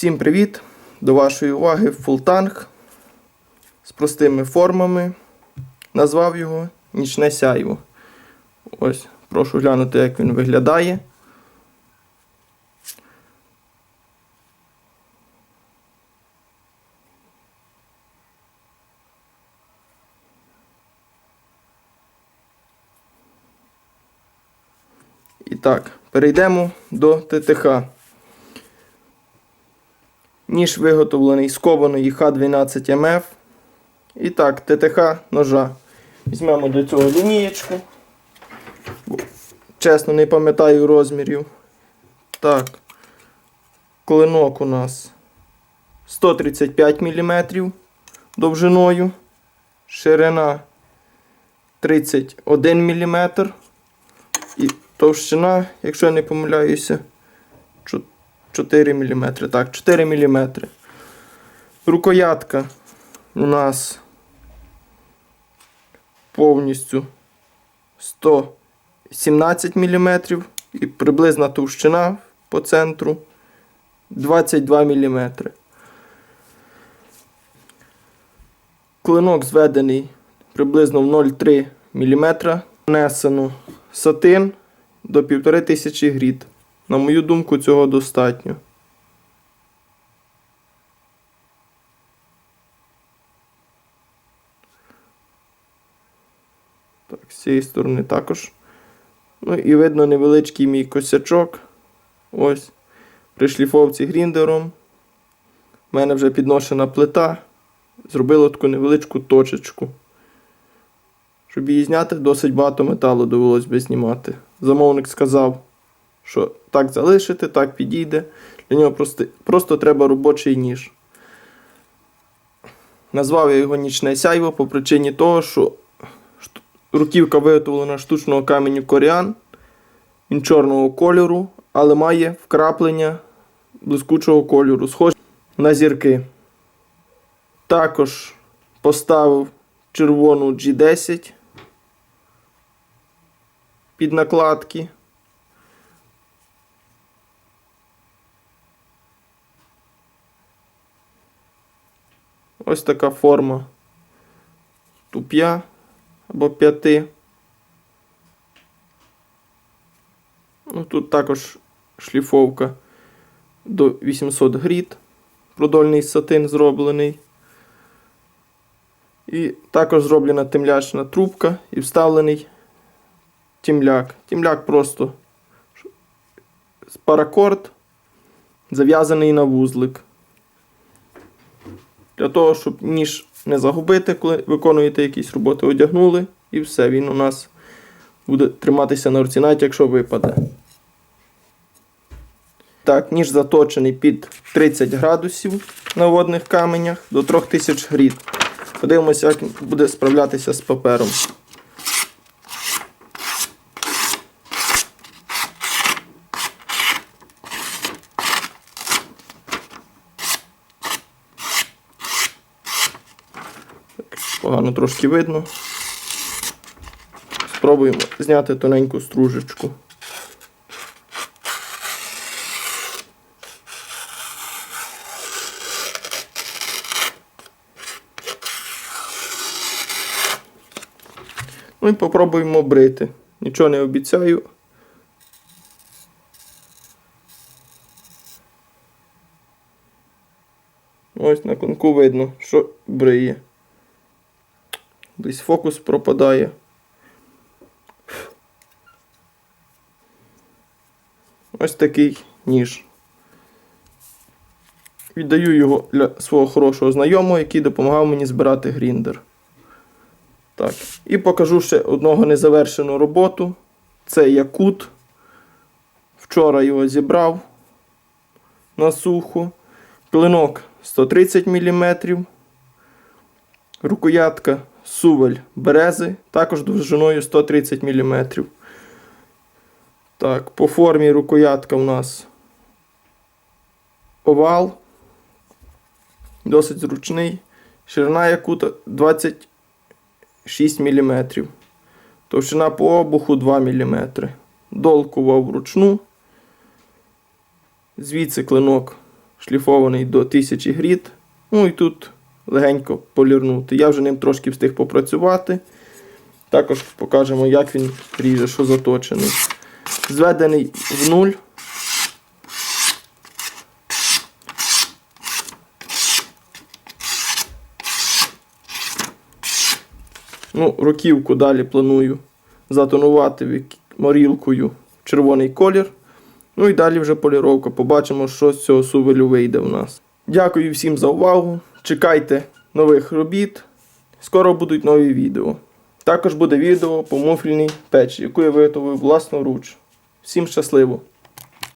Всім привіт! До вашої уваги фултанг з простими формами. Назвав його Нічне сяйво. Ось, прошу глянути, як він виглядає. І так, перейдемо до ТТХ. Ніж виготовлений з кованої Х12МФ. І так, ТТХ ножа. Візьмемо для цього лінієчку. Чесно, не пам'ятаю розмірів. Так. Клинок у нас 135 мм довжиною. Ширина 31 мм. І товщина, якщо я не помиляюся, 4 мм. Так, 4 мм. Рукоятка у нас повністю 117 мм і приблизна товщина по центру 22 мм. Клинок зведений приблизно в 0,3 мм. Нанесено сатин до 1500 гріт. На мою думку, цього достатньо. Так, з цієї сторони також. Ну і видно невеличкий мій косячок. Ось. При шліфовці гріндером. У мене вже підношена плита. Зробило таку невеличку точечку. Щоб її зняти, досить багато металу довелось би знімати. Замовник сказав, що так залишити, так підійде. Для нього просто, просто треба робочий ніж. Назвав я його нічне сяйво по причині того, що руківка виготовлена штучного каменю коріан. Він чорного кольору, але має вкраплення блискучого кольору, схожі на зірки. Також поставив червону G10 під накладки. Ось така форма туп'я або п'яти. Ну, тут також шліфовка до 800 гріт. Продольний сатин зроблений. І також зроблена темлячна трубка і вставлений тімляк. Тімляк просто паракорд зав'язаний на вузлик. Для того, щоб ніж не загубити, коли виконуєте якісь роботи, одягнули, і все, він у нас буде триматися на руці, навіть якщо випаде. Так, ніж заточений під 30 градусів на водних каменях до 3000 грід. Подивимося, як буде справлятися з папером. Погано трошки видно. Спробуємо зняти тоненьку стружечку. Ну і попробуємо брити. Нічого не обіцяю. Ось на клинку видно, що бриє. Десь фокус пропадає. Ось такий ніж. Віддаю його для свого хорошого знайомого, який допомагав мені збирати гріндер. Так. І покажу ще одного незавершену роботу. Це якут. Вчора його зібрав на суху. Клинок 130 мм. Рукоятка сувель берези, також довжиною 130 мм. Так, по формі рукоятка у нас овал. Досить зручний. Ширина якута 20 6 мм. Товщина по обуху 2 мм. Долкував вручну. Звідси клинок шліфований до 1000 гріт. Ну і тут легенько полірнути. Я вже ним трошки встиг попрацювати. Також покажемо, як він ріже, що заточений. Зведений в нуль. Ну, руківку далі планую затонувати морілкою в червоний колір. Ну і далі вже поліровка. Побачимо, що з цього сувелю вийде в нас. Дякую всім за увагу. Чекайте нових робіт. Скоро будуть нові відео. Також буде відео по муфільній печі, яку я виготовив власноруч. Всім щасливо!